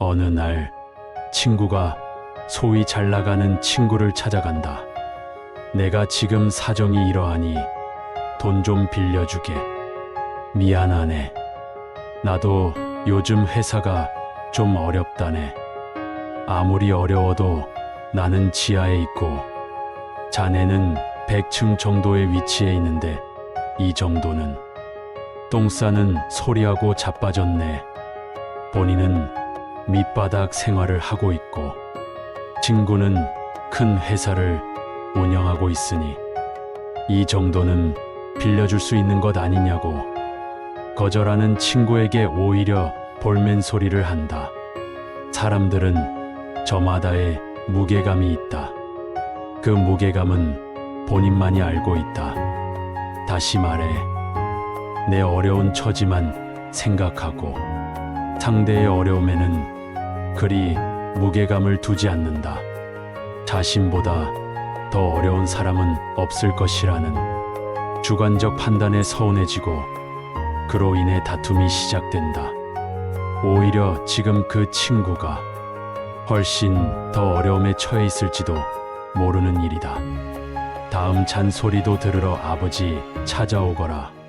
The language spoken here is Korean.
어느 날 친구가 소위 잘 나가는 친구를 찾아간다. 내가 지금 사정이 이러하니 돈 좀 빌려주게. 미안하네. 나도 요즘 회사가 좀 어렵다네. 아무리 어려워도 나는 지하에 있고 자네는 100층 정도의 위치에 있는데 이 정도는 똥 싸는 소리하고 자빠졌네. 본인은 밑바닥 생활을 하고 있고 친구는 큰 회사를 운영하고 있으니 이 정도는 빌려줄 수 있는 것 아니냐고 거절하는 친구에게 오히려 볼멘 소리를 한다. 사람들은 저마다의 무게감이 있다. 그 무게감은 본인만이 알고 있다. 다시 말해, 내 어려운 처지만 생각하고 상대의 어려움에는 그리 무게감을 두지 않는다. 자신보다 더 어려운 사람은 없을 것이라는 주관적 판단에 서운해지고 그로 인해 다툼이 시작된다. 오히려 지금 그 친구가 훨씬 더 어려움에 처해 있을지도 모르는 일이다. 다음 잔소리도 들으러 아버지 찾아오거라.